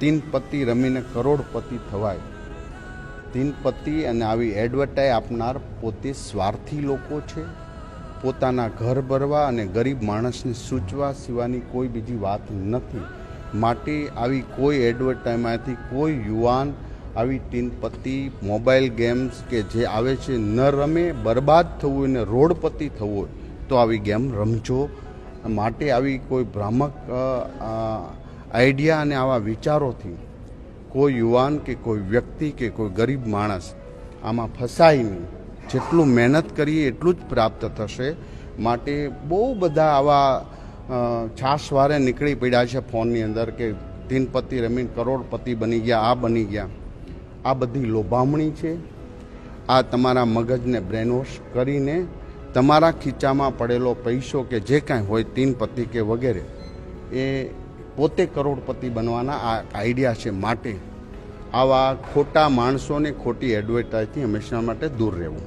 તીન પતિ રમીને કરોડપતિ થવાય. તીન પતિ અને આવી એડવર્ટાઈ આપનાર પોતે સ્વાર્થી લોકો છે. પોતાના ઘર ભરવા અને ગરીબ માણસને સૂચવા સિવાયની કોઈ બીજી વાત નથી. માટે આવી કોઈ એડવર્ટાઈમાંથી કોઈ યુવાન આવી ટીન મોબાઈલ ગેમ્સ કે જે આવે છે, ન રમે, બરબાદ થવું હોય ને રોડપતિ થવું હોય, તો આવી ગેમ રમજો. માટે આવી કોઈ ભ્રામક આઈડિયા અને આવા વિચારોથી કોઈ યુવાન કે કોઈ વ્યક્તિ કે કોઈ ગરીબ માણસ આમાં ફસાય નહીં જેટલું મહેનત કરીએ એટલું જ પ્રાપ્ત થશે. માટે બહુ બધા આવા છાશવારે નીકળી પડ્યા છે ફોનની અંદર કે તીનપતિ રમીન કરોડપતિ બની ગયા, આ બની ગયા. આ બધી લોભામણી છે. આ તમારા મગજને બ્રેનવોશ કરીને તમારા ખીચામાં પડેલો પૈસો કે જે કાંઈ હોય તીનપતિ કે વગેરે, એ પોતે કરોડપતિ બનવાના આ આઈડિયા છે માટે આવા ખોટા માણસોને ખોટી એડવર્ટાઇઝથી હંમેશા માટે દૂર રહેવું.